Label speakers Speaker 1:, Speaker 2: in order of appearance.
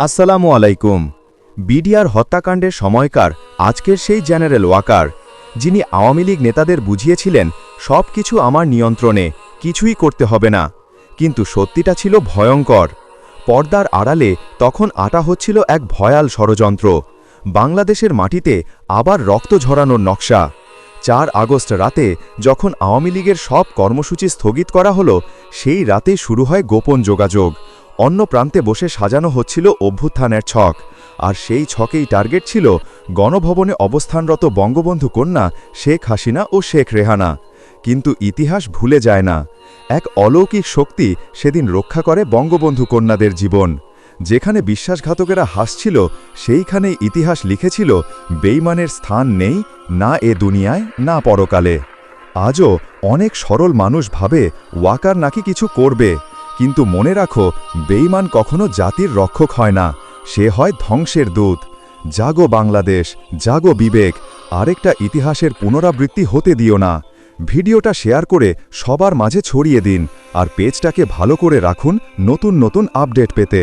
Speaker 1: আসসালামু আলাইকুম। বিডিআর হত্যাকাণ্ডের সময়কার আজকের সেই জেনারেল ওয়াকার, যিনি আওয়ামী লীগ নেতাদের বুঝিয়েছিলেন সব কিছু আমার নিয়ন্ত্রণে, কিছুই করতে হবে না। কিন্তু সত্যিটা ছিল ভয়ঙ্কর। পর্দার আড়ালে তখন আটা হচ্ছিল এক ভয়াল ষড়যন্ত্র। বাংলাদেশের মাটিতে আবার রক্ত ঝরানোর নকশা। চার আগস্ট রাতে যখন আওয়ামী লীগের সব কর্মসূচি স্থগিত করা হলো, সেই রাতে শুরু হয় গোপন যোগাযোগ। অন্য প্রান্তে বসে সাজানো হচ্ছিল অভ্যুত্থানের ছক। আর সেই ছকেই টার্গেট ছিল গণভবনে অবস্থানরত বঙ্গবন্ধু কন্যা শেখ হাসিনা ও শেখ রেহানা। কিন্তু ইতিহাস ভুলে যায় না। এক অলৌকিক শক্তি সেদিন রক্ষা করে বঙ্গবন্ধু কন্যাদের জীবন। যেখানে বিশ্বাসঘাতকেরা হাসছিল, সেইখানেই ইতিহাস লিখেছিল, বেইমানের স্থান নেই, না এ দুনিয়ায়, না পরকালে। আজও অনেক সরল মানুষ ভাবে, ওয়াকার নাকি কিছু করবে। কিন্তু মনে রাখো বেইমান কখনো জাতির রক্ষক হয় না। সে হয় ধ্বংসের দূত। জাগো বাংলাদেশ, জাগো বিবেক, আরেকটা ইতিহাসের পুনরাবৃত্তি হতে দিও না। ভিডিওটা শেয়ার করে সবার মাঝে ছড়িয়ে দিন, আর পেজটাকে ভালো করে রাখুন নতুন নতুন আপডেট পেতে।